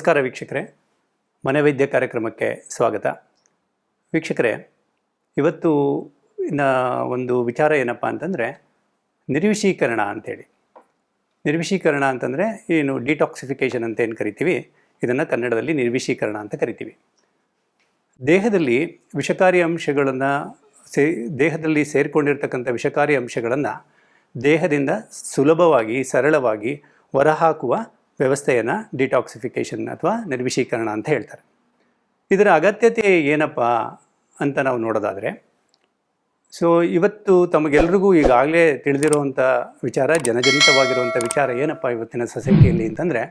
ನಮಸ್ಕಾರ ವೀಕ್ಷಕರೇ. ಮನೆ ವೈದ್ಯ ಕಾರ್ಯಕ್ರಮಕ್ಕೆ ಸ್ವಾಗತ. ವೀಕ್ಷಕರೇ, ಇವತ್ತು ಇನ್ನ ಒಂದು ವಿಚಾರ ಏನಪ್ಪ ಅಂತಂದರೆ, ನಿರ್ವಿಷೀಕರಣ ಅಂತೇಳಿ. ನಿರ್ವಿಷೀಕರಣ ಅಂತಂದರೆ ಏನು ಡಿಟಾಕ್ಸಿಫಿಕೇಷನ್ ಅಂತ ಏನು ಕರಿತೀವಿ? ಇದನ್ನು ಕನ್ನಡದಲ್ಲಿ ನಿರ್ವಿಷೀಕರಣ ಅಂತ ಕರಿತೀವಿ. ದೇಹದಲ್ಲಿ ವಿಷಕಾರಿ ಅಂಶಗಳನ್ನು ಸೇ, ದೇಹದಲ್ಲಿ ಸೇರಿಕೊಂಡಿರ್ತಕ್ಕಂಥ ವಿಷಕಾರಿ ಅಂಶಗಳನ್ನು ದೇಹದಿಂದ ಸುಲಭವಾಗಿ, ಸರಳವಾಗಿ ಹೊರಹಾಕುವ ವ್ಯವಸ್ಥೆಯನ್ನು ಡಿಟಾಕ್ಸಿಫಿಕೇಷನ್ ಅಥವಾ ನಿರ್ವಿಷೀಕರಣ ಅಂತ ಹೇಳ್ತಾರೆ. ಇದರ ಅಗತ್ಯತೆ ಏನಪ್ಪ ಅಂತ ನಾವು ನೋಡೋದಾದರೆ ಸೊ ಇವತ್ತು ತಮಗೆಲ್ರಿಗೂ ಈಗಾಗಲೇ ತಿಳಿದಿರುವಂಥ ವಿಚಾರ ಜನಜನಿತವಾಗಿರುವಂಥ ವಿಚಾರ ಏನಪ್ಪ ಇವತ್ತಿನ ಸೊಸೈಟಿಯಲ್ಲಿ ಅಂತಂದರೆ,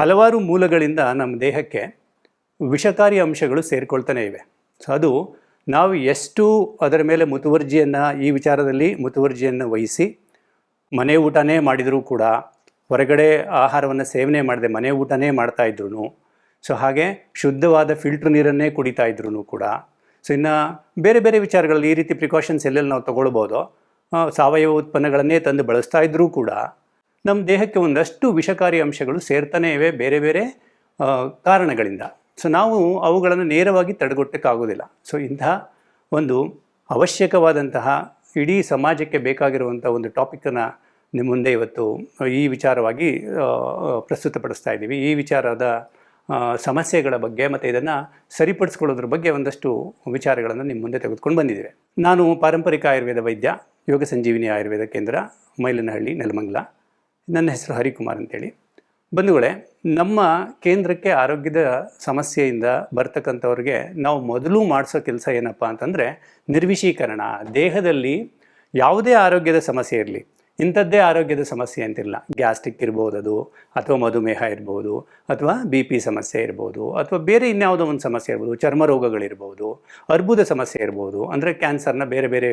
ಹಲವಾರು ಮೂಲಗಳಿಂದ ನಮ್ಮ ದೇಹಕ್ಕೆ ವಿಷಕಾರಿ ಅಂಶಗಳು ಸೇರಿಕೊಳ್ತಾನೆ ಇವೆ. ಸೊ ಅದು ನಾವು ಎಷ್ಟು ಅದರ ಮೇಲೆ ಮುತುವರ್ಜಿಯನ್ನು ಈ ವಿಚಾರದಲ್ಲಿ ಮುತುವರ್ಜಿಯನ್ನು ವಹಿಸಿ, ಮನೆ ಊಟನೇ ಮಾಡಿದರೂ ಕೂಡ ಹೊರಗಡೆ ಆಹಾರವನ್ನು ಸೇವನೆ ಮಾಡದೆ, ಮನೆ ಊಟನೇ ಮಾಡ್ತಾ ಇದ್ರು ಸೊ ಹಾಗೆ ಶುದ್ಧವಾದ ಫಿಲ್ಟ್ರ್ ನೀರನ್ನೇ ಕುಡಿತಾ ಇದ್ರು ಕೂಡ. ಸೊ ಇನ್ನು ಬೇರೆ ಬೇರೆ ವಿಚಾರಗಳಲ್ಲಿ ಈ ರೀತಿ ಪ್ರಿಕಾಷನ್ಸ್ ಎಲ್ಲೆಲ್ಲಿ ನಾವು ತೊಗೊಳ್ಬೋದು ಸಾವಯವ ಉತ್ಪನ್ನಗಳನ್ನೇ ತಂದು ಬಳಸ್ತಾ ಇದ್ದರೂ ಕೂಡ ನಮ್ಮ ದೇಹಕ್ಕೆ ಒಂದಷ್ಟು ವಿಷಕಾರಿ ಅಂಶಗಳು ಸೇರ್ತಾನೆ ಇವೆ ಬೇರೆ ಬೇರೆ ಕಾರಣಗಳಿಂದ. ಸೊ ನಾವು ಅವುಗಳನ್ನು ನೇರವಾಗಿ ತಡೆಗಟ್ಟಕ್ಕಾಗೋದಿಲ್ಲ ಸೊ ಇಂತಹ ಒಂದು ಅವಶ್ಯಕವಾದಂತಹ ಇಡೀ ಸಮಾಜಕ್ಕೆ ಬೇಕಾಗಿರುವಂಥ ಒಂದು ಟಾಪಿಕನ್ನು ನಿಮ್ಮ ಮುಂದೆ ಇವತ್ತು ಈ ವಿಚಾರವಾಗಿ ಪ್ರಸ್ತುತಪಡಿಸ್ತಾ ಇದ್ದೀವಿ. ಈ ವಿಚಾರದ ಸಮಸ್ಯೆಗಳ ಬಗ್ಗೆ ಮತ್ತು ಇದನ್ನು ಸರಿಪಡಿಸ್ಕೊಳ್ಳೋದ್ರ ಬಗ್ಗೆ ಒಂದಷ್ಟು ವಿಚಾರಗಳನ್ನು ನಿಮ್ಮ ಮುಂದೆ ತೆಗೆದುಕೊಂಡು ಬಂದಿದ್ದೇವೆ. ನಾನು ಪಾರಂಪರಿಕ ಆಯುರ್ವೇದ ವೈದ್ಯ, ಯೋಗ ಸಂಜೀವಿನಿ ಆಯುರ್ವೇದ ಕೇಂದ್ರ, ಮೈಲನಹಳ್ಳಿ, ನೆಲಮಂಗ್ಲ. ನನ್ನ ಹೆಸರು ಹರಿಕುಮಾರ್ ಅಂತೇಳಿ. ಬಂಧುಗಳೇ, ನಮ್ಮ ಕೇಂದ್ರಕ್ಕೆ ಆರೋಗ್ಯದ ಸಮಸ್ಯೆಯಿಂದ ಬರ್ತಕ್ಕಂಥವ್ರಿಗೆ ನಾವು ಮೊದಲು ಮಾಡಿಸೋ ಕೆಲಸ ಏನಪ್ಪ ಅಂತಂದರೆ ನಿರ್ವಿಷೀಕರಣ. ದೇಹದಲ್ಲಿ ಯಾವುದೇ ಆರೋಗ್ಯದ ಸಮಸ್ಯೆ ಇರಲಿ ಇಂಥದ್ದೇ ಆರೋಗ್ಯದ ಸಮಸ್ಯೆ ಅಂತಿಲ್ಲ. ಗ್ಯಾಸ್ಟ್ರಿಕ್ ಇರ್ಬೋದು ಅದು ಅಥವಾ ಮಧುಮೇಹ ಇರ್ಬೋದು, ಅಥವಾ ಬಿ ಪಿ ಸಮಸ್ಯೆ ಇರ್ಬೋದು, ಅಥವಾ ಬೇರೆ ಇನ್ಯಾವುದೋ ಒಂದು ಸಮಸ್ಯೆ ಇರ್ಬೋದು, ಚರ್ಮ ರೋಗಗಳಿರ್ಬೋದು ಅರ್ಬುದ ಸಮಸ್ಯೆ ಇರ್ಬೋದು, ಅಂದರೆ ಕ್ಯಾನ್ಸರ್ನ ಬೇರೆ ಬೇರೆ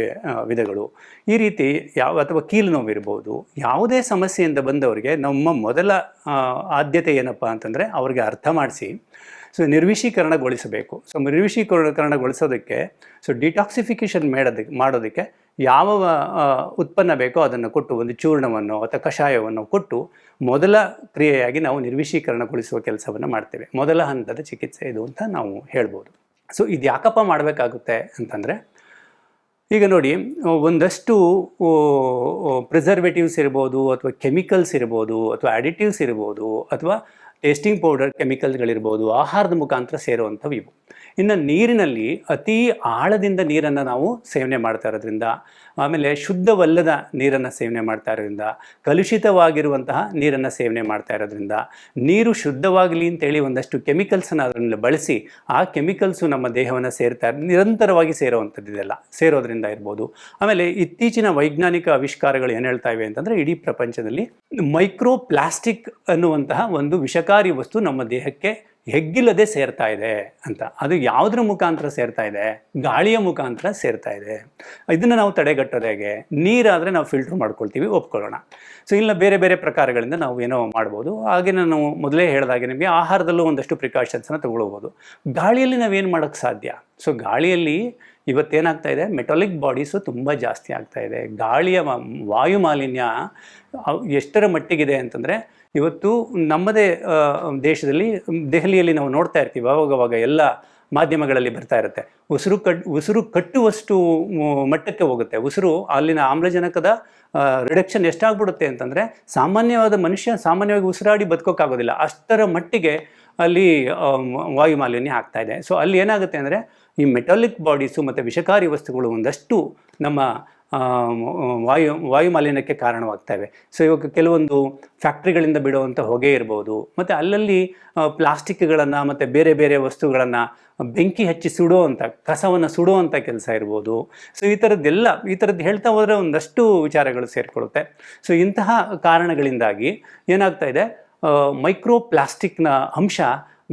ವಿಧಗಳು. ಈ ರೀತಿ ಯಾವ, ಅಥವಾ ಕೀಲು ನೋವು ಇರ್ಬೋದು, ಯಾವುದೇ ಸಮಸ್ಯೆಯಿಂದ ಬಂದವರಿಗೆ ನಮ್ಮ ಮೊದಲ ಆದ್ಯತೆ ಏನಪ್ಪ ಅಂತಂದರೆ ಅವ್ರಿಗೆ ಅರ್ಥ ಮಾಡಿಸಿ, ಸೊ ನಿರ್ವಿಷೀಕರಣಗೊಳಿಸಬೇಕು. ಸೊ ನಿರ್ವಿಷೀಕರಣಗೊಳಿಸೋದಕ್ಕೆ ಸೊ ಡಿಟಾಕ್ಸಿಫಿಕೇಷನ್ ಮಾಡೋದಕ್ಕೆ ಮಾಡೋದಕ್ಕೆ ಯಾವ ಉತ್ಪನ್ನ ಬೇಕೋ ಅದನ್ನು ಕೊಟ್ಟು ಒಂದು ಚೂರ್ಣವನ್ನು ಅಥವಾ ಕಷಾಯವನ್ನು ಕೊಟ್ಟು ಮೊದಲ ಕ್ರಿಯೆಯಾಗಿ ನಾವು ನಿರ್ವಿಶೀಕರಣಗೊಳಿಸುವ ಕೆಲಸವನ್ನು ಮಾಡ್ತೇವೆ. ಮೊದಲ ಹಂತದ ಚಿಕಿತ್ಸೆ ಇದು ಅಂತ ನಾವು ಹೇಳ್ಬೋದು. ಸೊ ಇದು ಯಾಕಪ್ಪ ಮಾಡಬೇಕಾಗುತ್ತೆ ಅಂತಂದರೆ, ಈಗ ನೋಡಿ, ಒಂದಷ್ಟು ಪ್ರಿಸರ್ವೇಟಿವ್ಸ್ ಇರ್ಬೋದು ಅಥವಾ ಕೆಮಿಕಲ್ಸ್ ಇರ್ಬೋದು ಅಥವಾ ಅಡಿಟಿವ್ಸ್ ಇರ್ಬೋದು ಅಥವಾ ಟೇಸ್ಟಿಂಗ್ ಪೌಡರ್ ಕೆಮಿಕಲ್ಗಳಿರ್ಬೋದು ಆಹಾರದ ಮುಖಾಂತರ ಸೇರುವಂಥವು ಇವು ಇನ್ನು ನೀರಿನಲ್ಲಿ ಅತಿ ಆಳದಿಂದ ನೀರನ್ನು ನಾವು ಸೇವನೆ ಮಾಡ್ತಾ ಇರೋದ್ರಿಂದ, ಆಮೇಲೆ ಶುದ್ಧವಲ್ಲದ ನೀರನ್ನು ಸೇವನೆ ಮಾಡ್ತಾ ಇರೋದ್ರಿಂದ, ಕಲುಷಿತವಾಗಿರುವಂತಹ ನೀರನ್ನು ಸೇವನೆ ಮಾಡ್ತಾ ಇರೋದ್ರಿಂದ, ನೀರು ಶುದ್ಧವಾಗಲಿ ಅಂತೇಳಿ ಒಂದಷ್ಟು ಕೆಮಿಕಲ್ಸನ್ನು ಅದರಲ್ಲಿ ಬಳಸಿ, ಆ ಕೆಮಿಕಲ್ಸು ನಮ್ಮ ದೇಹವನ್ನು ಸೇರ್ತಾ, ನಿರಂತರವಾಗಿ ಸೇರೋವಂಥದ್ದು ಇದೆಲ್ಲ. ಸೇರೋದ್ರಿಂದ ಇರ್ಬೋದು. ಆಮೇಲೆ ಇತ್ತೀಚಿನ ವೈಜ್ಞಾನಿಕ ಆವಿಷ್ಕಾರಗಳು ಏನು ಹೇಳ್ತಾ ಇವೆ ಅಂತಂದರೆ, ಇಡೀ ಪ್ರಪಂಚದಲ್ಲಿ ಮೈಕ್ರೋ ಪ್ಲಾಸ್ಟಿಕ್ ಅನ್ನುವಂತಹ ಒಂದು ವಿಷಕಾರಿ ವಸ್ತು ನಮ್ಮ ದೇಹಕ್ಕೆ ಹೆಗ್ಗಿಲ್ಲದೆ ಸೇರ್ತಾ ಇದೆ ಅಂತ. ಅದು ಯಾವುದ್ರ ಮುಖಾಂತರ ಸೇರ್ತಾ ಇದೆ? ಗಾಳಿಯ ಮುಖಾಂತರ ಸೇರ್ತಾ ಇದೆ. ಇದನ್ನು ನಾವು ತಡೆಗಟ್ಟೋದು ಹೇಗೆ? ನೀರಾದರೆ ನಾವು ಫಿಲ್ಟ್ರ್ ಮಾಡ್ಕೊಳ್ತೀವಿ, ಒಪ್ಕೊಳ್ಳೋಣ. ಸೊ ಇಲ್ಲ ಬೇರೆ ಬೇರೆ ಪ್ರಕಾರಗಳಿಂದ ನಾವು ಏನೋ ಮಾಡ್ಬೋದು. ಹಾಗೆ ನಾನು ಮೊದಲೇ ಹೇಳಿದಾಗೆ ನಿಮಗೆ ಆಹಾರದಲ್ಲೂ ಒಂದಷ್ಟು ಪ್ರಿಕಾಷನ್ಸನ್ನು ತಗೊಳ್ಬೋದು. ಗಾಳಿಯಲ್ಲಿ ನಾವೇನು ಮಾಡೋಕ್ಕೆ ಸಾಧ್ಯ? ಸೊ ಗಾಳಿಯಲ್ಲಿ ಇವತ್ತೇನಾಗ್ತಾ ಇದೆ? ಮೆಟಾಲಿಕ್ ಬಾಡೀಸು ತುಂಬ ಜಾಸ್ತಿ ಆಗ್ತಾ ಇದೆ. ಗಾಳಿಯ ವಾಯು ಮಾಲಿನ್ಯ ಎಷ್ಟರ ಮಟ್ಟಿಗಿದೆ ಅಂತಂದರೆ ಇವತ್ತು ನಮ್ಮದೇ ದೇಶದಲ್ಲಿ ದೆಹಲಿಯಲ್ಲಿ ನಾವು ನೋಡ್ತಾ ಇರ್ತೀವಿ ಅವಾಗವಾಗ ಎಲ್ಲ ಮಾಧ್ಯಮಗಳಲ್ಲಿ ಬರ್ತಾ ಇರುತ್ತೆ. ಉಸಿರು ಕಟ್ ಉಸಿರು ಕಟ್ಟುವಷ್ಟು ಮಟ್ಟಕ್ಕೆ ಹೋಗುತ್ತೆ. ಉಸಿರು ಅಲ್ಲಿನ ಆಮ್ಲಜನಕದ ರಿಡಕ್ಷನ್ ಎಷ್ಟಾಗ್ಬಿಡುತ್ತೆ ಅಂತಂದರೆ ಸಾಮಾನ್ಯವಾದ ಮನುಷ್ಯ ಸಾಮಾನ್ಯವಾಗಿ ಉಸಿರಾಡಿ ಬದುಕೋಕ್ಕಾಗೋದಿಲ್ಲ. ಅಷ್ಟರ ಮಟ್ಟಿಗೆ ಅಲ್ಲಿ ವಾಯುಮಾಲಿನ್ಯ ವಾಯು ಮಾಲಿನ್ಯ ಆಗ್ತಾ ಇದೆ. ಸೊ ಅಲ್ಲಿ ಏನಾಗುತ್ತೆ ಅಂದರೆ ಈ ಮೆಟಾಲಿಕ್ ಬಾಡೀಸು ಮತ್ತು ವಿಷಕಾರಿ ವಸ್ತುಗಳು ಒಂದಷ್ಟು ನಮ್ಮ ವಾಯು ವಾಯು ಮಾಲಿನ್ಯಕ್ಕೆ ಕಾರಣವಾಗ್ತವೆ. ಸೊ ಇವಾಗ ಕೆಲವೊಂದು ಫ್ಯಾಕ್ಟ್ರಿಗಳಿಂದ ಬಿಡುವಂಥ ಹೊಗೆ ಇರ್ಬೋದು, ಮತ್ತು ಅಲ್ಲಲ್ಲಿ ಪ್ಲಾಸ್ಟಿಕ್ಗಳನ್ನು ಮತ್ತು ಬೇರೆ ಬೇರೆ ವಸ್ತುಗಳನ್ನು ಬೆಂಕಿ ಹಚ್ಚಿ ಸುಡುವಂಥ, ಕಸವನ್ನು ಸುಡುವಂಥ ಕೆಲಸ ಇರ್ಬೋದು. ಸೊ ಈ ಥರದ್ದೆಲ್ಲ, ಈ ಥರದ್ದು ಹೇಳ್ತಾ ಹೋದರೆ ಒಂದಷ್ಟು ವಿಚಾರಗಳು ಸೇರಿಕೊಳ್ಳುತ್ತೆ. ಸೊ ಇಂತಹ ಕಾರಣಗಳಿಂದಾಗಿ ಏನಾಗ್ತಾ ಇದೆ ಮೈಕ್ರೋ ಪ್ಲಾಸ್ಟಿಕ್ನ ಅಂಶ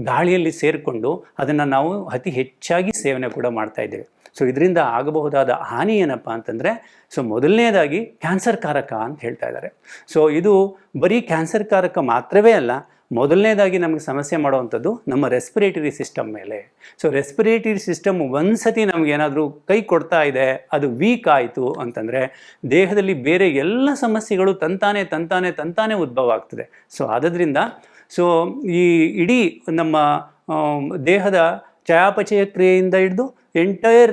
ಗಾಳಿಯಲ್ಲಿ ಸೇರಿಕೊಂಡು ಅದನ್ನು ನಾವು ಅತಿ ಹೆಚ್ಚಾಗಿ ಸೇವನೆ ಕೂಡ ಮಾಡ್ತಾ ಇದ್ದೇವೆ. ಸೊ ಇದರಿಂದ ಆಗಬಹುದಾದ ಹಾನಿ ಏನಪ್ಪ ಅಂತಂದರೆ, ಸೊ ಮೊದಲನೇದಾಗಿ ಕ್ಯಾನ್ಸರ್ ಕಾರಕ ಅಂತ ಹೇಳ್ತಾ ಇದ್ದಾರೆ. ಸೊ ಇದು ಬರೀ ಕ್ಯಾನ್ಸರ್ ಕಾರಕ ಮಾತ್ರವೇ ಅಲ್ಲ, ಮೊದಲನೇದಾಗಿ ನಮಗೆ ಸಮಸ್ಯೆ ಮಾಡುವಂಥದ್ದು ನಮ್ಮ ರೆಸ್ಪಿರೇಟರಿ ಸಿಸ್ಟಮ್ ಮೇಲೆ. ಸೊ ರೆಸ್ಪಿರೇಟರಿ ಸಿಸ್ಟಮ್ ಒಂದ್ಸತಿ ನಮಗೇನಾದರೂ ಕೈ ಕೊಡ್ತಾ ಇದೆ, ಅದು ವೀಕ್ ಆಯಿತು ಅಂತಂದರೆ, ದೇಹದಲ್ಲಿ ಬೇರೆ ಎಲ್ಲ ಸಮಸ್ಯೆಗಳು ತಂತಾನೆ ತಂತಾನೆ ತಂತಾನೆ ಉದ್ಭವ ಆಗ್ತದೆ. ಸೊ ಆದ್ದರಿಂದ, ಸೊ ಈ ಇಡೀ ನಮ್ಮ ದೇಹದ ಚಯಾಪಚಯ ಕ್ರಿಯೆಯಿಂದ ಹಿಡಿದು ಎಂಟೈರ್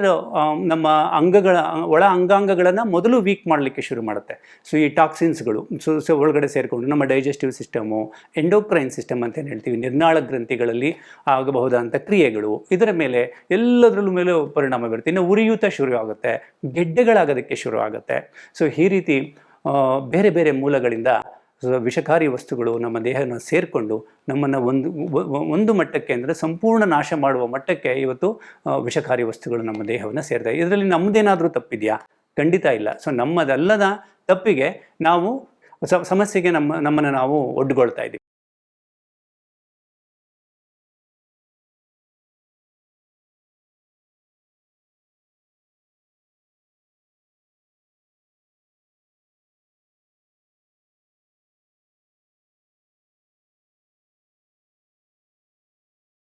ನಮ್ಮ ಅಂಗಗಳ, ಒಳ ಅಂಗಾಂಗಗಳನ್ನು ಮೊದಲು ವೀಕ್ ಮಾಡಲಿಕ್ಕೆ ಶುರು ಮಾಡುತ್ತೆ. ಸೊ ಈ ಟಾಕ್ಸಿನ್ಸ್ಗಳು ಸೊ ಸೊ ಒಳಗಡೆ ಸೇರಿಕೊಂಡು ನಮ್ಮ ಡೈಜೆಸ್ಟಿವ್ ಸಿಸ್ಟಮು ಎಂಡೋಕ್ರೈನ್ ಸಿಸ್ಟಮ್ ಅಂತ ಏನು ಹೇಳ್ತೀವಿ, ನಿರ್ನಾಳ ಗ್ರಂಥಿಗಳಲ್ಲಿ ಆಗಬಹುದಾದಂಥ ಕ್ರಿಯೆಗಳು, ಇದರ ಮೇಲೆ ಎಲ್ಲದರಲ್ಲೂ ಮೇಲೆ ಪರಿಣಾಮ ಬೀರುತ್ತೆ. ಇನ್ನು ಉರಿಯೂತ ಶುರು ಆಗುತ್ತೆ, ಗೆಡ್ಡೆಗಳಾಗೋದಕ್ಕೆ ಶುರು ಆಗುತ್ತೆ. ಸೊ ಈ ರೀತಿ ಬೇರೆ ಬೇರೆ ಮೂಲಗಳಿಂದ ವಿಷಕಾರಿ ವಸ್ತುಗಳು ನಮ್ಮ ದೇಹನ ಸೇರಿಕೊಂಡು ನಮ್ಮನ್ನು ಒಂದು ಒಂದು ಮಟ್ಟಕ್ಕೆ ಅಂದರೆ ಸಂಪೂರ್ಣ ನಾಶ ಮಾಡುವ ಮಟ್ಟಕ್ಕೆ ಇವತ್ತು ವಿಷಕಾರಿ ವಸ್ತುಗಳು ನಮ್ಮ ದೇಹವನ್ನು ಸೇರ್ತವೆ ಇದರಲ್ಲಿ ನಮ್ಮದೇನಾದರೂ ತಪ್ಪಿದೆಯಾ? ಖಂಡಿತ ಇಲ್ಲ. ಸೊ ನಮ್ಮದಲ್ಲದ ತಪ್ಪಿಗೆ ನಾವು ಸಮಸ್ಯೆಗೆ ನಮ್ಮ, ನಮ್ಮನ್ನು ನಾವು ಒಡ್ಡುಗೊಳ್ತಾ ಇದ್ದೀವಿ.